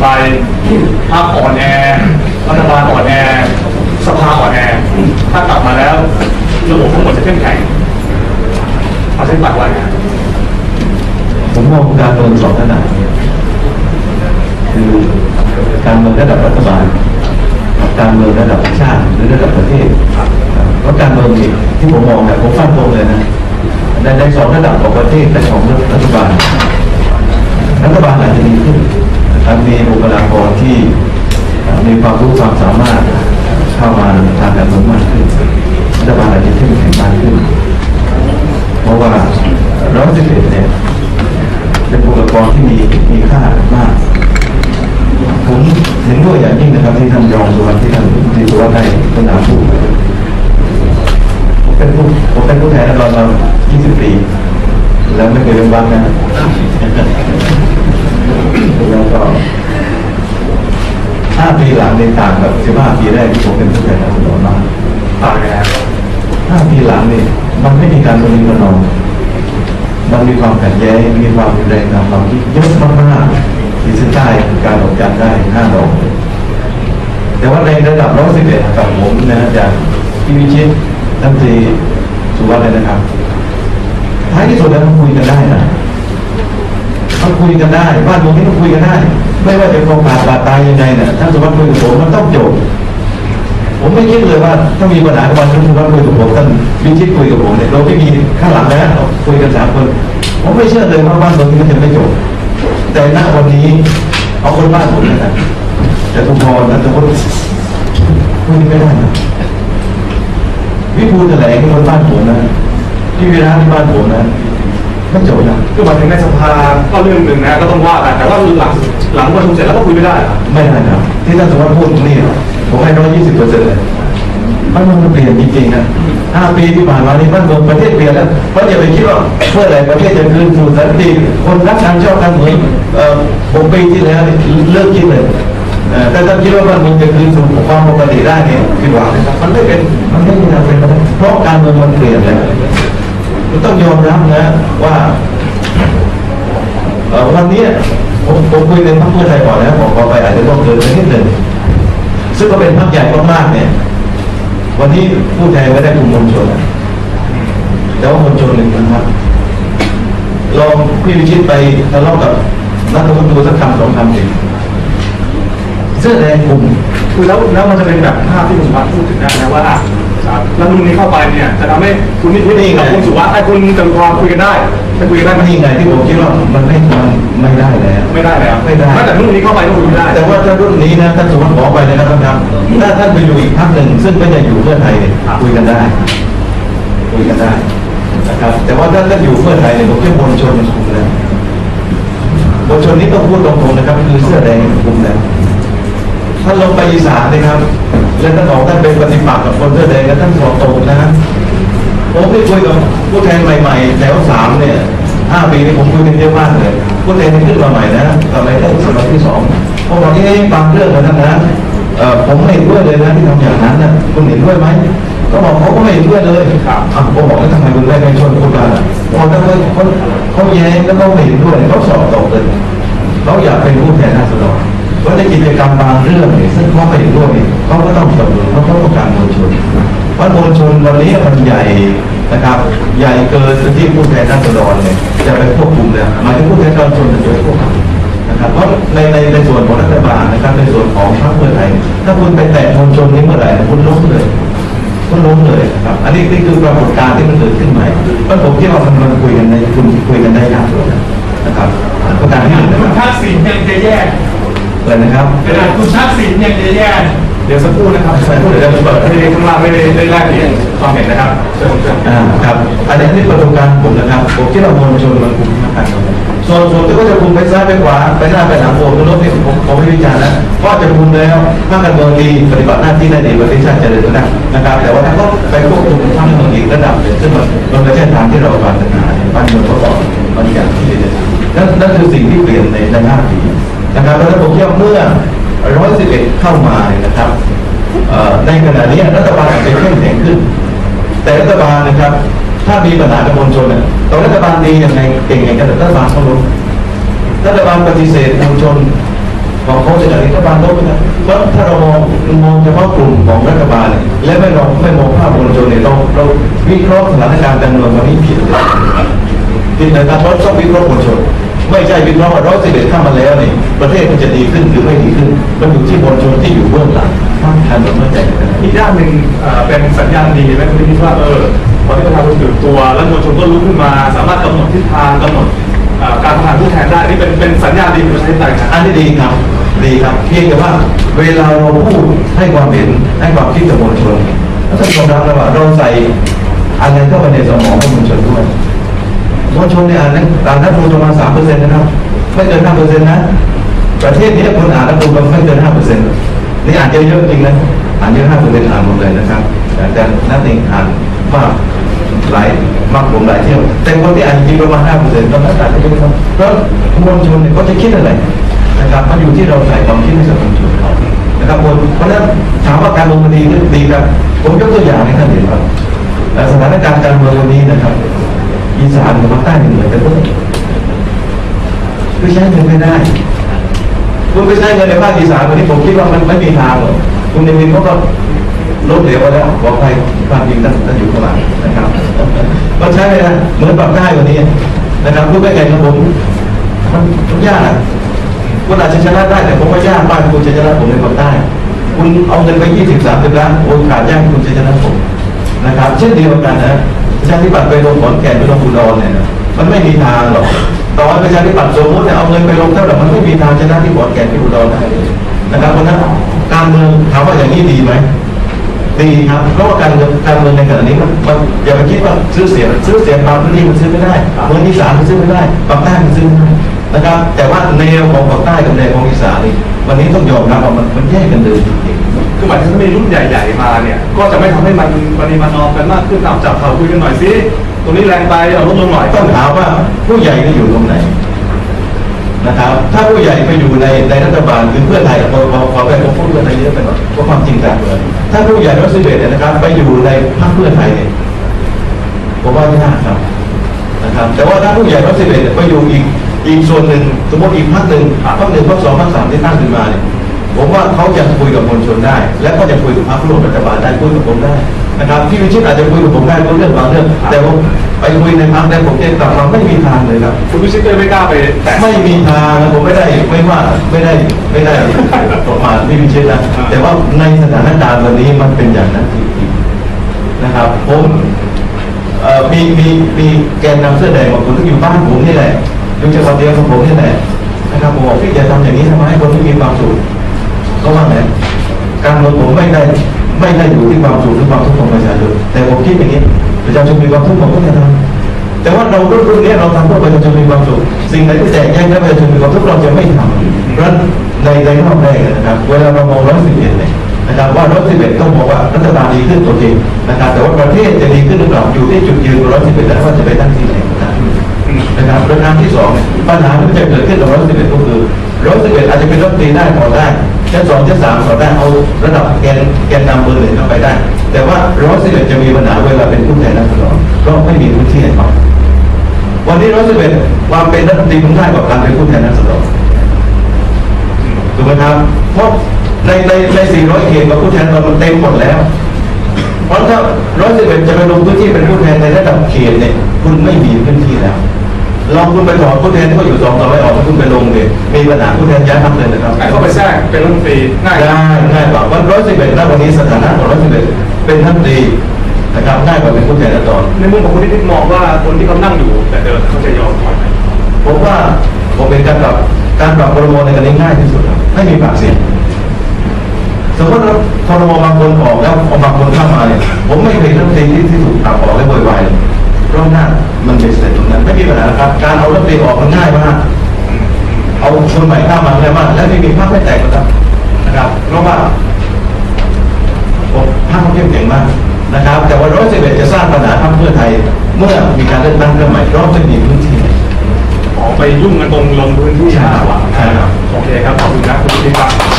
ไปภาพอ่อนแอรัฐบาลอ่อนแอสภาอ่อนแอถ้ากลับมาแล้วระบบทั้งหมดจะเข้มแข็งเอาเส้นปัดไว้นผมมองการเมืองสองขนาดเนี่ยคือการเมืองระดับรัฐบาลการเมืองระดับชาติหรือระดับประเทศเพราะการเมืองนี่ที่ผมมองเนี่ยผมฟันตรงเลยนะในในสองระดับของประเทศและของรัฐบาลรัฐบาลอาจจะดีขึ้น นะมีบุคลากรที่มีความรู้ความสามารถเข้ามาทางการเมืองมากขึ้นรัฐบาลอาจจะเข้มแข็งมากขึ้น เพราะว่าร้อยสิบเอ็ดเนี่ยเป็นบุคลากรที่มีมีค่ามากผมเห็นด้วยอย่างยิ่งนะครับที่ท่านรองสุวรรณที่ท่านที่สุวรรณได้เป็นนามผู้ผมเป็นผู้ผมเป็นผู้แทนรัฐบาลมา20 ปี แล้วไม่เคยเป็นวัดนะ แล้วก็ห้าปีหลังในต่างกับสิบห้าปีแรกที่ผมเป็นผู้แทนรัฐบาลมาต่ายแล้วห้าปีหลังนี่มันไม่มีการประนีประนอมมันมีความขัดแย้งมีความรุนแรงตามความคิดเยอะมากๆที่เส้นใต้การออกการได้ห้าดอกแต่ว่าในระดับร้อยสิบเอ็ดกับผมนะจากพี่วิชิตท่านตรีสุวัสดิ์เลยนะครับท้ายที่สุดแล้วมันคุยกันได้นะ มันคุยกันได้บ้านเมืองนี้มันคุยกันได้ ไม่ว่าจะกองขาดบาดตายยังไงเนี่ยท่านสุวัสดิ์คุยกับผมมันต้องจบ ผมไม่คิดเลยว่าถ้ามีปัญหากับวันท่านสุวัสดิ์คุยกับผมท่านวิชิตคุยกับผมเนี่ยเราไม่มีข้างหลังนะเราคุยกันสามคน ผมไม่เชื่อเลยว่าบ้านเมืองนี้มันจะไม่จบ แต่ณวันนี้เอาคนบ้านผมนะครับแต่ทุกพรนะทุกคนคุยไม่ได้นะวิภูแถลงที่คนบ้านผมนะที่วิราที่บ้านผมนะ ไม่จบนะคือมาถึงในสภาก็เรื่องหนึ่งนะก็ต้องว่ากันแต่ว่าหลังหลังประชุมเสร็จแล้วก็คุยไม่ได้เหรอไม่ได้ครับที่ท่านสมมติพูดตรงนี้ผมให้ร้อยยี่สิบเปอร์เซ็นต์เลยบ้านเมืองมันเปลี่ยนจริงๆนะห้าปีที่ผ่านมานี่บ้านเมืองประเทศเปลี่ยนแล้วเพราะอย่าไปคิดว่าเมื่อไหร่ประเทศจะคืนสู่สันติคนรักการชอบการเมืองเอ่อหกปีที่แล้วนี่เลิกคิดเลยเอ่อแต่ถ้าคิดว่าบ้านเมืองจะคืนสู่ความปกติได้เนี่ยผิดหวังนะครับมันไม่เป็นมันไม่มีทางเป็นไปได้เพราะการเมืองมันเปลี่ยนแล้ว มันต้องยอมรับนะว่าวันนี้ผมผมคุยเป็นพรรคเพื่อไทยก่อนนะบอกขอไปอาจจะต้องเกินไปนิดหนึ่งซึ่งก็เป็นพรรคใหญ่มากๆเนี่ย วันนี้ผู้แทนไม่ได้กลุ่มมวลชนแต่ว่ามวลชนหนึ่งนะครับลองพี่วิชิตไปทะเลาะกับนักลงทุนสักคำสองคำสิเสื้อแดงกลุ่มคือแล้วแล้วมันจะเป็นแบบภาพที่คุณสุวัสดิ์พูดถึงได้นะว่า อะรัฐธรรมนูญนี้เข้าไปเนี่ยจะทำให้คุณนิติกับคุณสุวัสดิ์ไอ้คุณจตุพรคุยกันได้จะคุยกันได้ไหมนี่ไงที่ผมคิดว่ามันไม่มันไม่ได้แล้ว ไม่ได้แล้วไม่ได้ถ้าแต่รุ่นนี้เข้าไปก็คุยไม่ได้ แต่ว่าถ้ารุ่นนี้นะท่านสมมติขอไปนะครับท่านครับถ้าท่านไปอยู่อีกพรรคหนึ่งซึ่งไม่ได้อยู่เพื่อไทยเนี่ยคุยกันได้คุยกันได้นะครับแต่ว่าถ้าท่านอยู่เพื่อไทยเนี่ยผมจะมวลชนมันคุมแล้วมวลชนนี้ต้องพูดตรงๆนะครับ คือเสื้อแดงคุมแล้วท่านลงไปอีสานนะครับ แล้วท่านบอกท่านเป็นปฏิปักษ์กับคนเสื้อแดงแล้วท่านสอบตกนะผมได้คุยกับผู้แทนใหม่ๆแถวสามเนี่ยห้าปีนี้ผมคุยกันเยอะมากเลยผู้แทนที่ขึ้นมาใหม่นะสมัยได้สมัยที่สองผมบอกที่บางเรื่องนะท่านนะเอ่อผมไม่เห็นด้วยเลยนะที่ทำอย่างนั้นนะคุณเห็นด้วยไหมก็บอกเขาก็ไม่เห็นด้วยเลยครับอะผมบอกแล้วทำไมคุณได้ไปชนคุณมาล่ะพอถ้าเขาเขาเขาแย้งแล้วเขาไม่เห็นด้วยเขาสอบตกเลยเขาอยากเป็นผู้แทนราษฎรเพราะ ในกิจกรรมบางเรื่องเนี่ยซึ่งเขาไม่เห็นด้วยเขาก็ต้องสนับสนุนเพราะเขาต้องการมวลชนเพรามวลชนวันนี้มันใหญ่นะครับ ใหญ่เกินที่ผู้แทนราษฎรเนี่ยจะไปควบคุมเลยหมายถึงผู้แทนราษฎรจะไปควบคุมนะครับเพราะในในในส่วนของรัฐบาลนะครับในส่วนของพรรคเพื่อไทยถ้าคุณไปแตะมวลชนนี้เมื่อไหร่คุณล้มเลยคุณล้มเลยนะครับ อันนี้นี่คือปรากฏการณ์ที่มันเกิดขึ้นใหม่เพราะผมคิดว่ามันมันคุยกันในคุณคุยกันได้ยากเลยนะครับประการที่หนึ่งนะคคุรัณบทักษิณยังจะแย่ เลยนะครับขนาดคุณทักษิณยังจะแย่เดี๋ยวสักครู่นะครับสักครู่เดี๋ยวผมเปิดให้ข้างล่างไม่ได้ได้แรกเรียนความเห็นนะครับเชิญเชิญอ่าครับอันนี้ที่ประสบการณ์ผมนะครับผมคิดว่ามวลชนมันคุมมากกันส่วนส่วนที่ก็จะคุมไปซ้ายไปขวาไปหน้าไปหลังผมรถนี่ผมผมไม่วิจารณ์นะก็จะคุมแล้วถ้าการเมืองดีปฏิบัติหน้าที่ได้ดีประเทศชาติเจริญได้นะครับ แต่ว่าถ้าเขาไปควบคุมทั้งเมืองอีกระดับหนึ่งซึ่งมันมันไม่ใช่ทางที่เราปรารถนาเนี่ยบ้านเมืองก็ต้องมันอย่างที่ดีนั่นนั่นคือสิ่งที่เปลี่ยนในในห้าปี นะครับแล้วผมคิดว่าเมื่อร้อยสิบเอ็ดเข้ามานะครับในขณะนี้รัฐบาลอาจจะเข้มแข็งขึ้น แต่รัฐบาลนะครับถ้ามีปัญหากับมวลชนเนี่ยตอนรัฐบาลดียังไงเก่งยังไงก็แต่รัฐบาลเขาล้มรัฐบาลปฏิเสธมวลชนพบอกเขาจะรัฐบาลลบนะเพราะถ้าเรามองมองเฉพาะกลุ่มของรัฐบาลเนี่ยและไม่เราไม่มองภาพมวลชนเนี่ยเราเราวิเคราะห์สถานการณ์การเมืองวันนี้ผิดเลยผิดนะครับเพราะต้องวิเคราะห์มวลชน ไม่ใช่วิเคราะห์ว่าร้อยสิบเอ็ดข้ามาแล้วเนี่ยประเทศมันจะดีขึ้นหรือไม่ดีขึ้น มันอยู่ที่มวลชนที่อยู่เบื้องหลังท่านต้องเข้าใจกันนะอีกด้านหนึ่งเอ่อเป็นสัญญาณดีไหมคุณคิดว่าเออพอที่ประชาชนตื่นตัว แล้วมวลชนก็ลุกขึ้นมา สามารถกำหนดทิศทางกำหนดเอ่อการทำงานผู้แทนได้นี่เป็นเป็นสัญญาณดีของประชาธิปไตยนะอันนี้ดีครับดีครับเพียงแต่ว่าเวลาเราพูดให้ความเห็นให้ความคิดกับมวลชนท่านยอมรับนะว่าเราใส่อะไรเข้าไปในสมองของมวลชนด้วย มวลชนเนี่ยอ่านนังอ่านนักพูประมาณสามเปอร์เซ็นต์นะครับ ไม่เกินห้าเปอร์เซ็นต์นะ ประเทศนี้คนอ่านนักพูดไม่เกินห้าเปอร์เซ็นต์นี่อ่านเยอะๆจริงนะอ่านเยอะห้าเปอร์เซ็นต์อ่านหมดเลยนะครับแต่แต่นักเองอ่านมากหลายมากผมหลายเที่ยว แต่คนที่อ่านจริงประมาณห้าเปอร์เซ็นต์ก็น่าจะเยอะครับเพราะมวลชนเนี่ยเขาจะคิดอะไรนะครับมันอยู่ที่เราใส่ความคิดให้กับคนชนเขานะครับผมเพราะฉะนั้นถามว่าการเมืองมันดีหรือดีครับผมยกตัวอย่างให้ท่านเห็นว่าเอ่อสถานการณ์การเมืองวันนี้นะครับ อีสานกับภาคใต้เหมือนกันเลยไม่ใช้เงินไม่ได้คุณไปใช้เงินในภาคอีสานวันนี้ผมคิดว่ามันไม่มีทางหรอกคุณนิมินเขาก็ล้มเหลวไปแล้วบอกใครความจริงท่านท่านอยู่ข้างหลังนะครับมันใช้เลยนะเหมือนปากใต้วันนี้นะครับพูดไม่ไกลครับผมมันยากคุณอาจจะชนะได้แต่ผมว่ายากมากคุณจะชนะผมในคนใต้คุณเอาเงินไปยี่สิบสามสิบล้านโอกาสยากคุณจะชนะผมนะครับ เช่นเดียวกันนะ ชาธิปัตย์ไปลงขอนแก่นไปลงอุดรเนี่ยนะมันไม่มีทางหรอกต่อให้ประชาธิปัตย์สมมติเนี่ยเอาเงินไปลงเท่าไหร่มันไม่มีทางชนะที่ขอนแก่นที่อุดรได้เลยนะครับเพราะฉะนั้นการเมืองถามว่าอย่างนี้ดีไหมดีครับเพราะว่าการเมืองการเมืองในขณะนี้มันอย่าไปคิดว่าซื้อเสียงซื้อเสียงบางพื้นที่มันซื้อไม่ได้เมืองอีสานมันซื้อไม่ได้ปากใต้มันซื้อไม่ได้นะครับแต่ว่าแนวของปากใต้กับแนวของอีสานนี่ วันนี้ต้องยอมรับว่ามันมันแยกกันเดินจริงคือหมายถึงถ้ามีรุ่นใหญ่ ๆ มาเนี่ย ก็จะไม่ทำให้มันปริมาณนอมกันมากขึ้นตามจับเขาคุยกันหน่อยสิตรงนี้แรงไปเอาลดลงหน่อยๆต้องถามว่าผู้ใหญ่นี่อยู่ตรงไหนนะครับ ถ้าผู้ใหญ่ไปอยู่ในในรัฐบาลคือเพื่อไทยขอขอขอไปผมพูดเพื่อไทยเยอะไปหน่อยเพราะความจริงการเมืองถ้าผู้ใหญ่รัฐสิบเอ็ดเนี่ยนะครับ ไปอยู่ในพรรคเพื่อไทยเนี่ยผมว่ายากครับนะครับ แต่ว่าถ้าผู้ใหญ่พักสิบเอ็ดไปอยู่อีก อีกส่วนหนึ่งสมมติอีกพักหนึ่งพักหนึ่งพักสองพักสามที่ตั้งขึ้นมาเนี่ยผมว่าเขาจะคุยกับมวลชนได้ และก็จะคุยกับพรรคร่วมรัฐบาลได้คุยกับผมได้นะครับที่วิชิตอาจจะคุยกับผมได้เรื่องบางเรื่อง แต่ผมไปคุยในพรรคแล้วผมจะกลับมาไม่มีทางเลยครับคุณพิชิตก็ไม่กล้าไปแตะไม่มีทางนะผมไม่ได้ไม่ว่าไม่ได้ไม่ได้ประมาทไม่มีเช่นนะแต่ว่าในสถานการณ์วันนี้มันเป็นอย่างนั้นจริงๆนะครับ ผมเอ่อมีมีมีแกนนำเสื้อแดงบางคนที่อยู่บ้านผมนี่แหละ อยู่จังหวัดเดียวกับผมนี่แหละนะครับผมบอกพี่จะทำอย่างนี้ทำไมให้คนที่มีความสุขก็ว่าไงการเมืองผมไม่ได้ไม่ได้อยู่ที่ความสุขหรือความทุกข์ของประชาชนแต่ผมคิดอย่างนี้ประชาชนมีความทุกข์ผมก็จะทำแต่ว่าเรารุ่นรุ่นนี้เราทำเพื่อประชาชนมีความสุขสิ่งไหนที่แจกแจงให้ประชาชนมีความสุกข์เราจะไม่ทำเพราะในในรอบแรกนะครับเวลาเรามองร้อยสิบเอ็ดเนี่ยนะครับว่าร้อยสิบเอ็ดต้องบอกว่ารัฐบาลดีขึ้นโอเคนะครับแต่ว่าประเทศจะดีขึ้นหรือเปล่าอยู่ที่จุดยืนร้อยสิบเอ็ดแล้วว่าจะไปตั้งที่ไหน นะครับนะครับประการที่สองปัญหาที่จะเกิดขึ้นกับร้อยสิบเอ็ดก็คือร้อยสิบเอ็ดอาจจะเป็นรัฐมนตรีได้ต่อได้ชั้นสองชั้นสามต่อได้เอาระดับแกนแกนนำเบอร์หนึ่งเข้าไปได้ แต่ว่าร้อยสิบเอ็ดจะมีปัญหาเวลาเป็นผู้แทนราษฎรเพราะไม่มีพื้นที่ให้เขาวันนี้ร้อยสิบเอ็ดความเป็นรัฐมนตรีมันง่ากว่าการเป็นผู้แทนราษฎรถูกไหมครับเพราะในในในสี่ร้อยเขตกับผู้แทนเรามันเต็มหมดแล้วเพราะถ้าร้อยสิบเอ็ดจะไปลงพื้นที่เป็นผู้แทนในระดับเขตเนี่ยคุณไม่มีพื้นที่แล้ว ลองคุณไปถอนผู้แทนที่เขาอยู่สองต่อไม่ออกแล้วคุณไปลงเลยมีปัญหาผู้แทนย้ายพักเลยนะครับให้เข้าไปแทรกเป็นรัฐมนตรีง่ายง่ายง่ายกว่าวันร้อยสิบเอ็ดณวันนี้สถานะของร้อยสิบเอ็ดเป็นท่านตรีนะครับง่ายกว่าเป็นผู้แทนราษฎรในมุมของคุณพิชิตมองว่าคนที่เขานั่งอยู่แต่เดิมเขาจะยอมถอยไหมผมว่าผมเป็นการปรับการปรับครมในการนี้ง่ายที่สุดครับไม่มีปากเสียงสมมติว่าครมบางคนออกแล้วเอาบางคนเข้ามาเนี่ยผมไม่เคยรัฐมนตรีที่ที่ถูกปรับออกและโวยวายเลยเพ ราะหน้ามันเป็นเสร็จตรงนั้นไม่มีปัญหาครับ การเอารัฐมนตรีออกมันง่ายมากเอาคนใหม่เข้ามาง่ายมากและไม่มีภาพไม่แตกนะครับนะครับ เพราะว่าผมภาพเขาเข้มแข็งมากนะครับ แต่ว่าร้อยสิบเอ็ดจะสร้างปัญหาทางเพื่อไทย เมื่อมีการเลือกตั้งครั้งใหม่เพราะจะมีพื้นที่ออกไปยุ่งกันตรงลงพื้นที่ใช่มากกว่าใช่ครับโอเคครับขอบคุณนะคุณพิชิตครับ